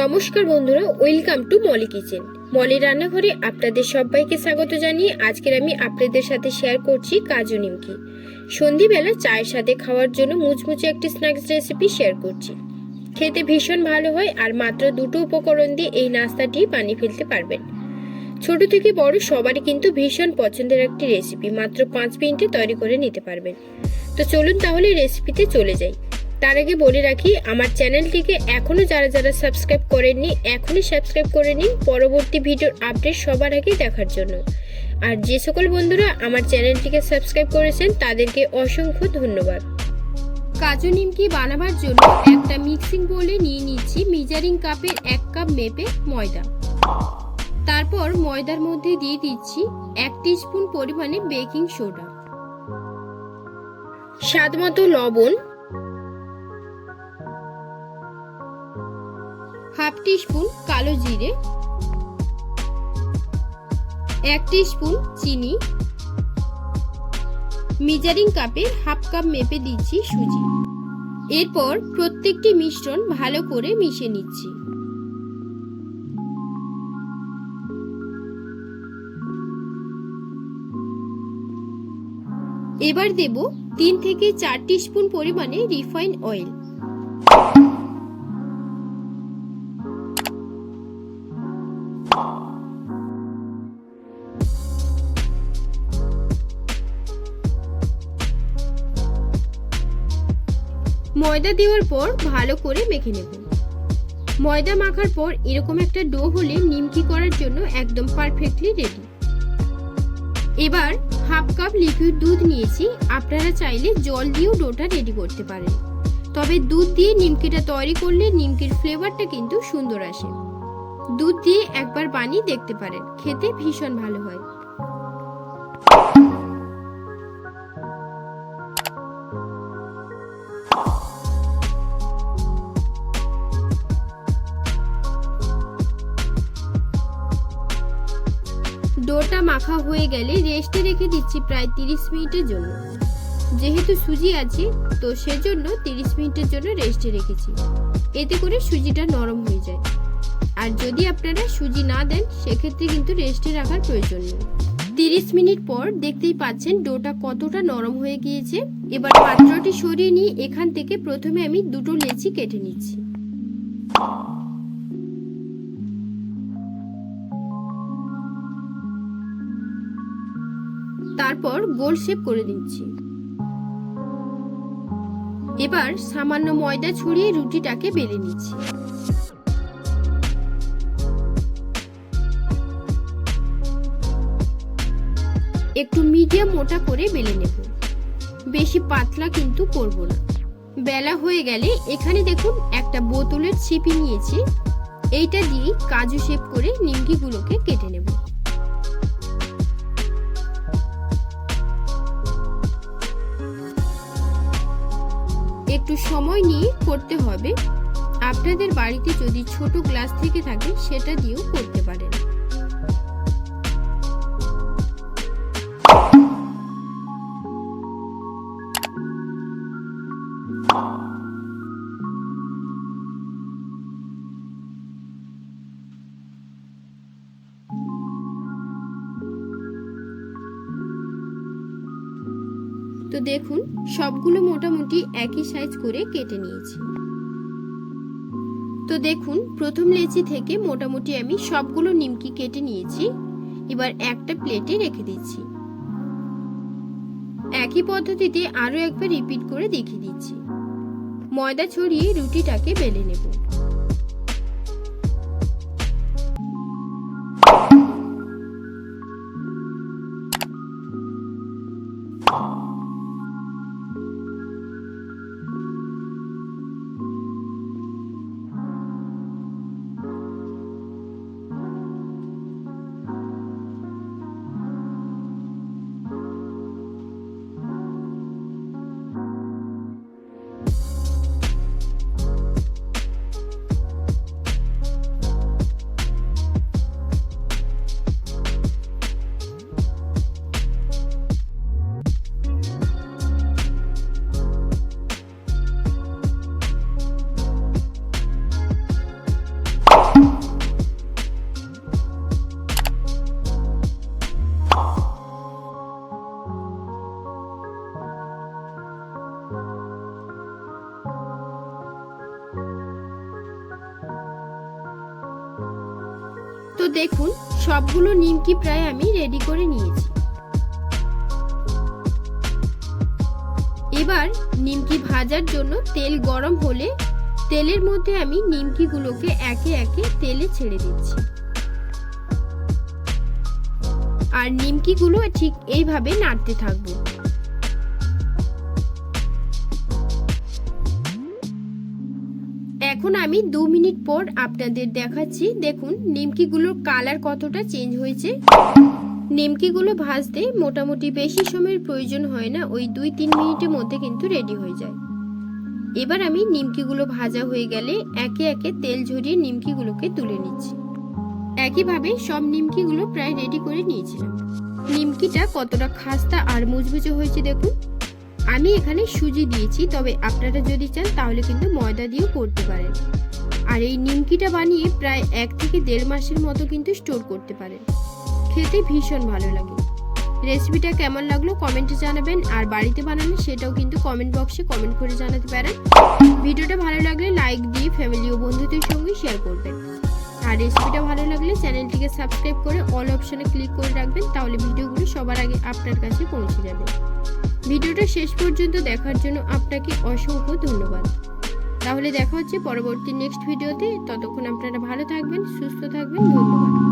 নমস্কার বন্ধুরা, welcome to Molly kitchen. Molly রান্নাঘরে আপনাদের সবাইকে স্বাগত জানিয়ে আজকের আমি আপনাদের সাথে শেয়ার করছি কাজু নিমকি। সন্ধিবেলা চায়ের সাথে খাওয়ার জন্য মুচমুচে একটি স্ন্যাক্স রেসিপি শেয়ার করছি। খেতে ভীষণ ভালো হয় আর মাত্র দুটো উপকরণ দিয়ে এই নাস্তাটি বানিয়ে ফেলতে পারবেন। ছোট থেকে বড় সবারই কিন্তু ভীষণ পছন্দের একটি রেসিপি, মাত্র পাঁচ মিনিটে তৈরি করে নিতে পারবেন। তো চলুন তাহলে রেসিপিতে চলে যাই। তার আগে বলে রাখি, আমার চ্যানেলটিকে এখনও যারা যারা সাবস্ক্রাইব করেননি, এখনই সাবস্ক্রাইব করে নিন। পরবর্তী ভিডিওর আপডেট সবার আগে দেখার জন্য। আর যে সকল বন্ধুরা আমার চ্যানেলটিকে সাবস্ক্রাইব করেছেন, তাদেরকে অসংখ্য ধন্যবাদ। কাজু নিমকি বানাবার জন্য একটা মিক্সিং বোলে নিয়ে নিচ্ছি মিজারিং কাপের এক কাপ মেপে ময়দা। তারপর ময়দার মধ্যে দিয়ে দিচ্ছি এক স্পুন পরিমাণে বেকিং সোডা স্বাদ মতো লবণ হাফ স্পুন কালো জিরে, এক স্পুন চিনি, মেজারিং কাপে হাফ কাপ মেপে দিচ্ছি সুজি। এরপর প্রত্যেকটি মিশ্রণ ভালো করে মিশে নিচ্ছি। এবার দেব তিন থেকে চার স্পুন পরিমাণে রিফাইন অয়েল। ময়দা দেওয়ার পর ভালো করে মেখে নেব। ময়দা মাখার পর এরকম একটা ডো হলে নিমকি করার জন্য একদম পারফেক্টলি রেডি এবার হাফ কাপ লিকুইড দুধ নিয়েছি, আপনারা চাইলে জল দিয়েও ডোটা রেডি করতে পারেন। তবে দুধ দিয়ে নিমকিটা তৈরি করলে নিমকির ফ্লেভারটা কিন্তু সুন্দর আসে। দুধ দিয়ে একবার বানিয়ে দেখতে পারেন, খেতে ভীষণ ভালো হয়। ডোটা মাখা হয়ে গেলে রেস্টে রেখে দিচ্ছি প্রায় তিরিশ মিনিটের জন্য। যেহেতু সুজি আছে, তো সেজন্য তিরিশ মিনিটের জন্য রেস্টে রেখেছি। এতে করে সুজিটা নরম হয়ে যায়। আর যদি আপনারা সুজি না দেন, সেক্ষেত্রে কিন্তু রেস্টে রাখার প্রয়োজন নেই। তিরিশ মিনিট পর দেখতেই পাচ্ছেন ডোটা কতটা নরম হয়ে গিয়েছে। এবার পাত্রটি সরিয়ে নিয়ে এখান থেকে প্রথমে আমি দুটো লেচি কেটে নিচ্ছি। তারপর গোল শেপ করে দিচ্ছি। এবার সামান্য ময়দা ছড়িয়ে রুটিটাকে বেলে নিচ্ছি। একটু মিডিয়াম মোটা করে বেলে নেব। বেশি পাতলা কিন্তু করব না। বেলা হয়ে গেলে এখানে দেখুন একটা বোতলের ছিপি নিয়েছি। এইটা দিয়ে কাজু শেপ করে নিমকিগুলোকে কেটে নেব। একটু সময় নিয়ে করতে হবে। আপনাদের বাড়িতে যদি ছোট গ্লাস থেকে থাকে, সেটা দিয়েও করতে পারেন। তো দেখুন, সবগুলো মোটামুটি একই সাইজ করে কেটে নিয়েছি। তো দেখুন, প্রথম লেচি থেকে মোটামুটি আমি সবগুলো নিমকি কেটে নিয়েছি। এবার একটা প্লেটে রেখে দিচ্ছি। একই পদ্ধতিতে আরও একবার রিপিট করে দেখিয়ে দিচ্ছি। ময়দা ছড়িয়ে রুটিটাকে বেলে নেব। তো দেখুন, সবগুলো নিমকি প্রায় আমি রেডি করে নিয়েছি। এবার নিমকি ভাজার জন্য তেল গরম হলে তেলের মধ্যে আমি নিমকিগুলোকে একে একে তেলে ছেড়ে দিচ্ছি। আর নিমকিগুলো ঠিক এইভাবে নাড়তে থাকব। এখন আমি দু মিনিট পর আপনাদের দেখাচ্ছি, দেখুন, নিমকিগুলোর কালার কতটা চেঞ্জ হয়েছে। নিমকিগুলো ভাজতে মোটামুটি বেশি সময়ের প্রয়োজন হয় না, ওই দুই তিন মিনিটের মধ্যে কিন্তু রেডি হয়ে যায়। এবার আমি নিমকিগুলো ভাজা হয়ে গেলে একে একে তেল ঝরিয়ে নিমকিগুলোকে তুলে নিচ্ছি। একইভাবে সব নিমকিগুলো প্রায় রেডি করে নিয়েছিলাম। নিমকিটা কতটা খাস্তা আর মুচমুচে হয়েছে দেখুন। আমি এখানে সুজি দিয়েছি, তবে আপনারা যদি চান তাহলে কিন্তু ময়দা দিয়েও করতে পারেন। আর এই নিমকিটা বানিয়ে প্রায় এক থেকে দেড় মাসের মতো কিন্তু স্টোর করতে পারেন। খেতে ভীষণ ভালো লাগে। রেসিপিটা কেমন লাগল কমেন্টে জানাবেন, আর বাড়িতে বানালে সেটাও কিন্তু কমেন্ট বক্সে কমেন্ট করে জানাতে পারেন। ভিডিওটা ভালো লাগলে লাইক দিয়ে ফ্যামিলি ও বন্ধুদের সঙ্গে শেয়ার করবেন। আর রেসিপিটা ভালো লাগলে চ্যানেলটিকে সাবস্ক্রাইব করে অল অপশানে ক্লিক করে রাখবেন, তাহলে ভিডিওগুলো সবার আগে আপনার কাছে পৌঁছে যাবে। ভিডিওটা শেষ পর্যন্ত দেখার জন্য আপনাকে অসংখ্য ধন্যবাদ। তাহলে দেখা হচ্ছে পরবর্তী নেক্সট ভিডিওতে ততক্ষণ আপনারা ভালো থাকবেন, সুস্থ থাকবেন, ধন্যবাদ।